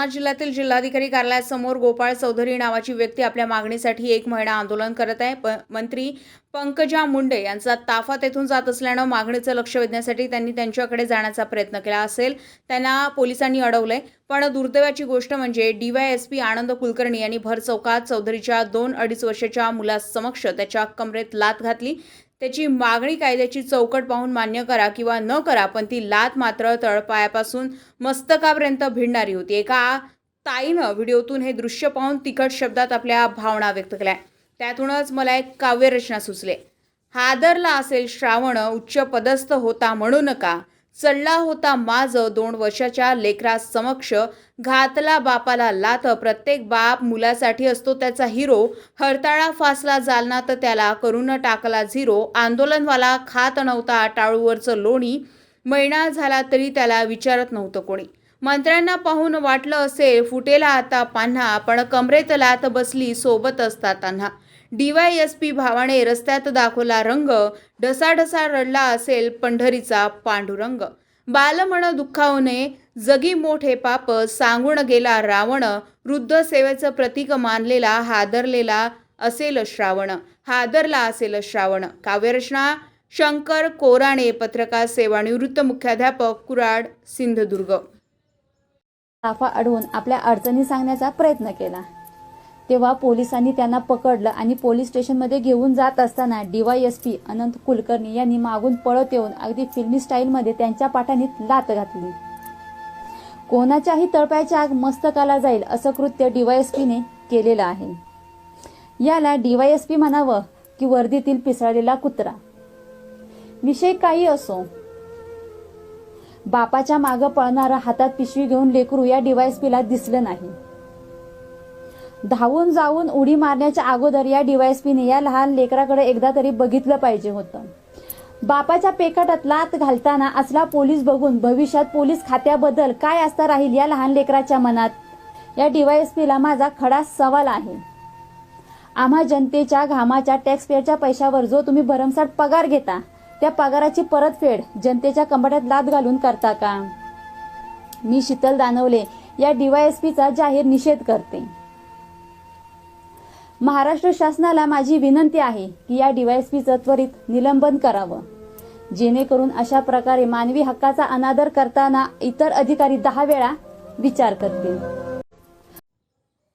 जालना जिल्ह्यातील जिल्हाधिकारी कार्यालयासमोर गोपाळ चौधरी नावाची व्यक्ती आपल्या मागणीसाठी एक महिना आंदोलन करत आहे. प मंत्री पंकजा मुंडे यांचा ताफा तेथून जात असल्यानं मागणीचं लक्ष वेधण्यासाठी त्यांनी त्यांच्याकडे जाण्याचा प्रयत्न केला असेल. त्यांना पोलिसांनी अडवलंय. पण दुर्दैवाची गोष्ट म्हणजे डीवायएसपी आनंद कुलकर्णी यांनी भर चौकात चौधरीच्या दोन अडीच वर्षाच्या मुलासमक्ष त्याच्या कमरेत लात घातली. त्याची मागणी कायद्याची चौकट पाहून मान्य करा किंवा न करा पण ती लात मात्र तळपायापासून मस्तकापर्यंत भिडणारी होती. एका ताईनं व्हिडिओतून हे दृश्य पाहून तिखट शब्दात आपल्या भावना व्यक्त केल्या. त्यातूनच मला एक काव्यरचना सुचले. हादरला असेल श्रावण उच्च पदस्थ होता म्हणू नका. चढला होता माज दोन वर्षाच्या लेकरा समक्ष. घातला बापाला लाथ प्रत्येक बाप मुलासाठी असतो त्याचा हिरो. हरताळा फासला जालना तर त्याला करून टाकला झिरो. आंदोलनवाला खात नव्हता टाळूवरचं लोणी. महिना झाला तरी त्याला विचारत नव्हतं कोणी. मंत्र्यांना पाहून वाटलं असेल फुटेला आता पान्हा पण कमरेत लात बसली सोबत असतात तान्हा. डीवायएसपी भावाने रस्त्यात दाखवला रंग ढसाढसा रडला असेल पंढरीचा पांडुरंग. बालमण दुःखावने जगी मोठे पाप सांगून गेला रावण वृद्ध सेवेचं प्रतीक मानलेला हादरलेला असेल श्रावण. हादरला असेल श्रावण. काव्यरचना शंकर कोराणे पत्रकार सेवा निवृत्त मुख्याध्यापक कुराड सिंधुदुर्ग. ताफा अडवून आपल्या अडचणी सांगण्याचा प्रयत्न केला. तेव्हा पोलिसांनी त्यांना पकडलं आणि पोलीस स्टेशनमध्ये घेऊन जात असताना डीवायएसपी अनंत कुलकर्णी यांनी मागून पळत येऊन अगदी फिल्मी स्टाईलमध्ये त्यांच्या पाठानीत लात घातली. कोणाच्याही तळपायच्या आग मस्तकाला जाईल असं कृत्य डीवायएसपीने केलेलं आहे. याला डीवायएसपी म्हणावं की वर्दीतील पिसळलेला कुत्रा. विषय काही असो. बापाच्या मागं पळणारा हातात पिशवी घेऊन लेकरू या डीवायएसपीला दिसलं नाही. धावून जाऊन उडी मारण्याच्या अगोदर या डिवायसपीने या लहान लेकराकडे एकदा तरी बघितलं पाहिजे होतं. बापाच्या पेकाटात लात घालताना असला पोलीस बघून भविष्यात पोलीस खात्याबद्दल काय असता राहील या लहान लेकराच्या मनात? या डीवायएसपीला माझा खडा सवाल आहे. आम्हा जनतेच्या घामाच्या टॅक्सपेअरच्या पैशावर जो तुम्ही भरमसाठ पगार घेता त्या पगाराची परतफेड जनतेच्या कंबड्यात लात घालून करता का? मी शीतल दानवले या डीवायएसपीचा जाहीर निषेध करते. महाराष्ट्र शासनाला माझी विनंती आहे की या डीवायएसपीचं त्वरित निलंबन करावं. जेणेकरून अशा प्रकारे मानवी हक्काचा अनादर करताना इतर अधिकारी दहा वेळा विचार करतील.